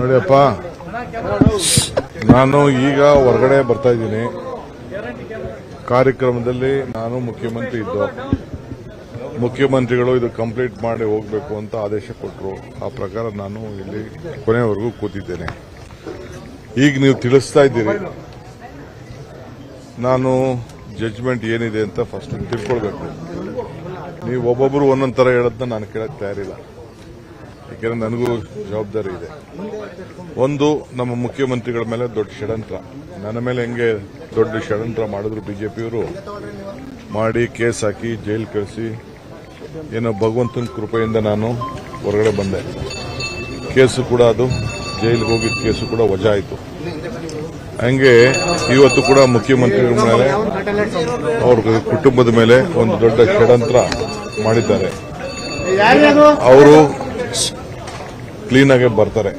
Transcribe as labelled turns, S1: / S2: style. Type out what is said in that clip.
S1: ನೋಡಿಯಪ್ಪ, ನಾನು ಈಗ ಹೊರಗಡೆ ಬರ್ತಾ ಇದ್ದೀನಿ. ಕಾರ್ಯಕ್ರಮದಲ್ಲಿ ನಾನು ಮುಖ್ಯಮಂತ್ರಿ ಇದ್ದು, ಮುಖ್ಯಮಂತ್ರಿಗಳು ಇದು ಕಂಪ್ಲೀಟ್ ಮಾಡಿ ಹೋಗಬೇಕು ಅಂತ ಆದೇಶ ಕೊಟ್ಟರು ಆ ಪ್ರಕಾರ ನಾನು ಇಲ್ಲಿ ಕೊನೆವರೆಗೂ ಕೂತಿದ್ದೇನೆ. ಈಗ ನೀವು ತಿಳಿಸ್ತಾ ಇದ್ದೀರಿ. ನಾನು ಜಡ್ಜ್ಮೆಂಟ್ ಏನಿದೆ ಅಂತ ಫಸ್ಟ್ ತಿಳ್ಕೊಳ್ಬೇಕು. ನೀವು ಒಬ್ಬೊಬ್ರು ಒಂದೊಂದು ಥರ ಹೇಳೋದನ್ನ ನಾನು ಕೇಳೋಕ್ಕೆ ತಯಾರಿಲ್ಲ. ಯಾಕೆಂದ್ರೆ ನನಗೂ ಜವಾಬ್ದಾರಿ ಇದೆ. ಒಂದು, ನಮ್ಮ ಮುಖ್ಯಮಂತ್ರಿಗಳ ಮೇಲೆ ದೊಡ್ಡ ಷಡ್ಯಂತ್ರ. ನನ್ನ ಮೇಲೆ ಹೆಂಗೆ ದೊಡ್ಡ ಷಡ್ಯಂತ್ರ ಮಾಡಿದ್ರು ಬಿಜೆಪಿಯವರು, ಮಾಡಿ ಕೇಸ್ ಹಾಕಿ ಜೈಲು ಕಳಿಸಿ, ಏನೋ ಭಗವಂತನ ಕೃಪೆಯಿಂದ ನಾನು ಹೊರಗಡೆ ಬಂದೆ. ಕೇಸು ಕೂಡ ಅದು, ಜೈಲಿಗೆ ಹೋಗಿದ್ದ ಕೇಸು ಕೂಡ ವಜಾ ಆಯಿತು ಹಂಗೆ ಇವತ್ತು ಕೂಡ ಮುಖ್ಯಮಂತ್ರಿಗಳ ಮೇಲೆ, ಅವ್ರ ಕುಟುಂಬದ ಮೇಲೆ ಒಂದು ದೊಡ್ಡ ಷಡ್ಯಂತ್ರ ಮಾಡಿದ್ದಾರೆ. ಅವರು ಕ್ಲೀನಾಗೆ ಬರ್ತಾರೆ